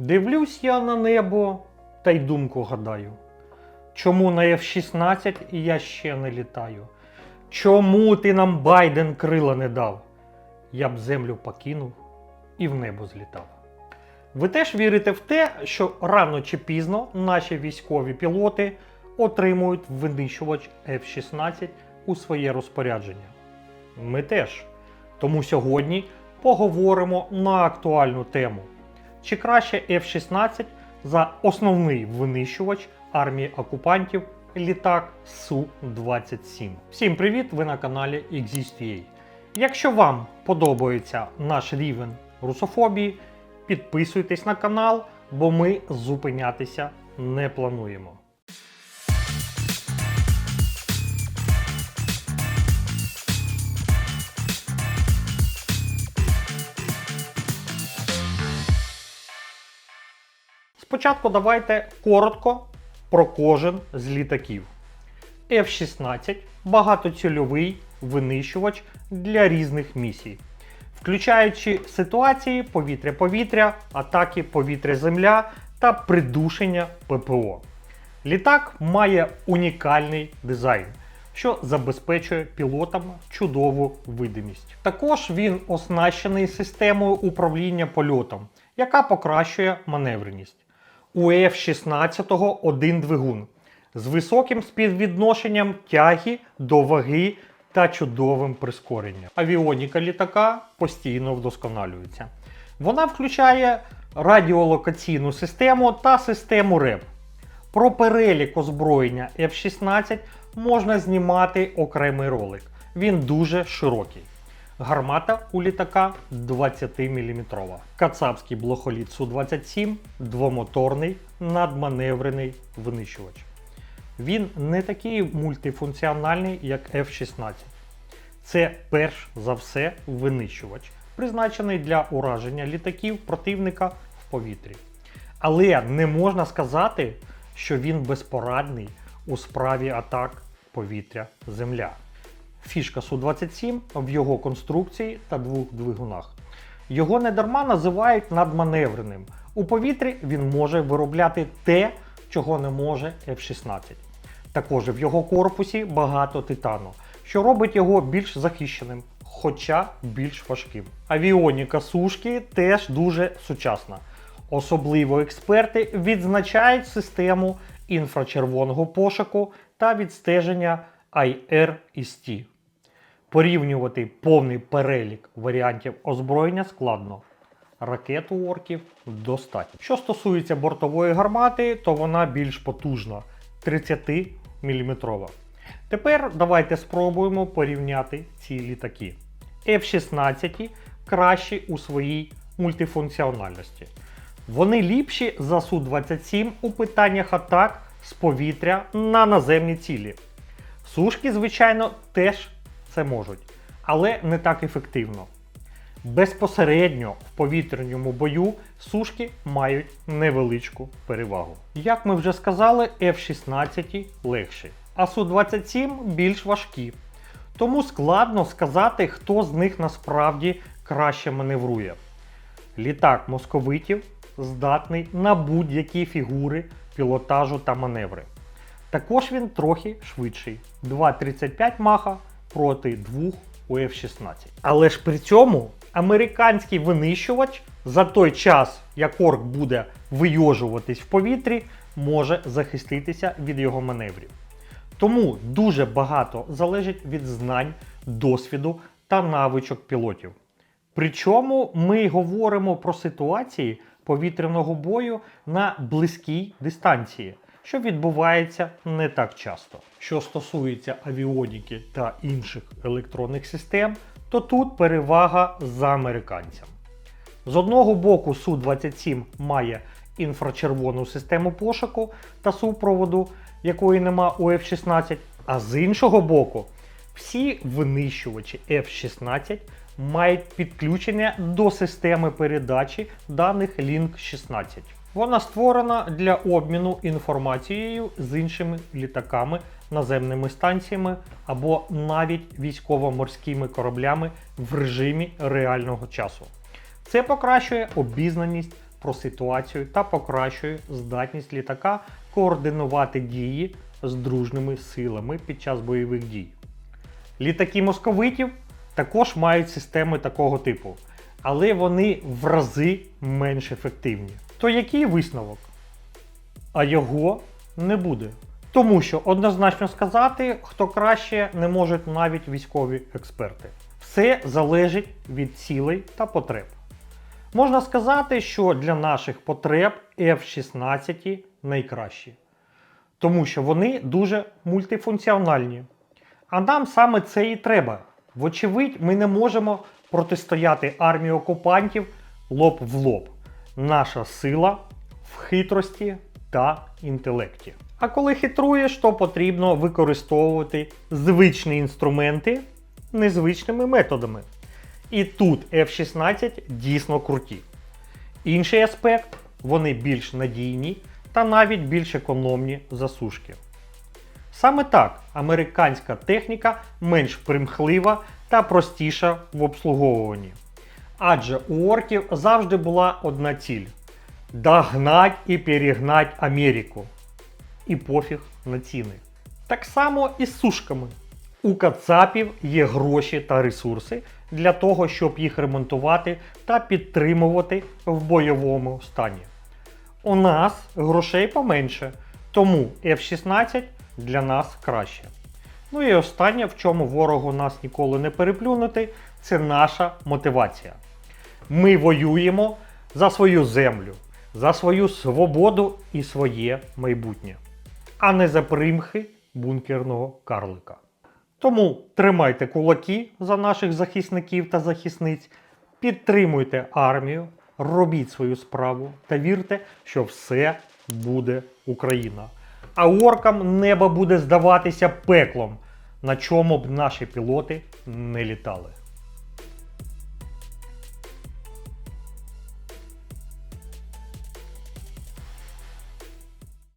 Дивлюсь я на небо та й думку гадаю. Чому на F-16 я ще не літаю? Чому ти нам Байден крила не дав? Я б землю покинув і в небо злітав. Ви теж вірите в те, що рано чи пізно наші військові пілоти отримують винищувач F-16 у своє розпорядження? Ми теж. Тому сьогодні поговоримо на актуальну тему. Чи краще F-16 за основний винищувач армії окупантів літак Су-27? Всім привіт! Ви на каналі Exist.ua. Якщо вам подобається наш рівень русофобії, підписуйтесь на канал, бо ми зупинятися не плануємо. Спочатку давайте коротко про кожен з літаків. F-16 багатоцільовий винищувач для різних місій, включаючи ситуації повітря-повітря, атаки повітря-земля та придушення ППО. Літак має унікальний дизайн, що забезпечує пілотам чудову видимість. Також він оснащений системою управління польотом, яка покращує маневреність. У F-16 один двигун з високим співвідношенням тяги до ваги та чудовим прискоренням. Авіоніка літака постійно вдосконалюється. Вона включає радіолокаційну систему та систему РЕП. Про перелік озброєння F-16 можна знімати окремий ролик. Він дуже широкий. Гармата у літака 20-мм. Кацапський блохоліт Су-27 двомоторний надманеврений винищувач. Він не такий мультифункціональний, як F-16. Це перш за все винищувач, призначений для ураження літаків противника в повітрі. Але не можна сказати, що він безпорадний у справі атак повітря-земля. Фішка Су-27 в його конструкції та двох двигунах. Його недарма називають надманевреним. У повітрі він може виробляти те, чого не може F-16. Також в його корпусі багато титану, що робить його більш захищеним, хоча більш важким. Авіоніка сушки теж дуже сучасна. Особливо експерти відзначають систему інфрачервоного пошуку та відстеження IR-ST. Порівнювати повний перелік варіантів озброєння складно. Ракет у орків достатньо. Що стосується бортової гармати, то вона більш потужна 30 мм. Тепер давайте спробуємо порівняти ці літаки. F-16 кращі у своїй мультифункціональності. Вони ліпші за Су-27 у питаннях атак з повітря на наземні цілі. Сушки, звичайно, теж це можуть, але не так ефективно. Безпосередньо в повітряному бою сушки мають невеличку перевагу. Як ми вже сказали, F-16 легші, а Су-27 більш важкі. Тому складно сказати, хто з них насправді краще маневрує. Літак московитів здатний на будь-які фігури пілотажу та маневри. Також він трохи швидший 2,35 маха проти 2 у F-16. Але ж при цьому американський винищувач за той час, як орк буде вийожуватись в повітрі, може захиститися від його маневрів. Тому дуже багато залежить від знань, досвіду та навичок пілотів. Причому ми говоримо про ситуації повітряного бою на близькій дистанції, що відбувається не так часто. Що стосується авіоніки та інших електронних систем, то тут перевага за американцям. З одного боку, Су-27 має інфрачервону систему пошуку та супроводу, якої нема у F-16, а з іншого боку, всі винищувачі F-16 мають підключення до системи передачі даних Link 16. Вона створена для обміну інформацією з іншими літаками, наземними станціями або навіть військово-морськими кораблями в режимі реального часу. Це покращує обізнаність про ситуацію та покращує здатність літака координувати дії з дружними силами під час бойових дій. Літаки московитів також мають системи такого типу, але вони в рази менш ефективні. То який висновок? А його не буде. Тому що однозначно сказати, хто краще не можуть навіть військові експерти. Все залежить від цілей та потреб. Можна сказати, що для наших потреб F-16 найкращі, тому що вони дуже мультифункціональні. А нам саме це і треба. Вочевидь, ми не можемо протистояти армії окупантів лоб в лоб. Наша сила в хитрості та інтелекті. А коли хитруєш, то потрібно використовувати звичні інструменти незвичними методами. І тут F-16 дійсно круті. Інший аспект вони більш надійні та навіть більш економні за сушки. Саме так американська техніка менш примхлива та простіша в обслуговуванні. Адже у орків завжди була одна ціль догнать і перегнать Америку. І пофіг на ціни. Так само і з сушками. У кацапів є гроші та ресурси для того, щоб їх ремонтувати та підтримувати в бойовому стані. У нас грошей поменше, тому F-16 для нас краще. Ну і останнє, в чому ворогу нас ніколи не переплюнути, це наша мотивація. Ми воюємо за свою землю, за свою свободу і своє майбутнє, а не за примхи бункерного карлика. Тому тримайте кулаки за наших захисників та захисниць, підтримуйте армію, робіть свою справу та вірте, що все буде Україна. А оркам небо буде здаватися пеклом, на чому б наші пілоти не літали.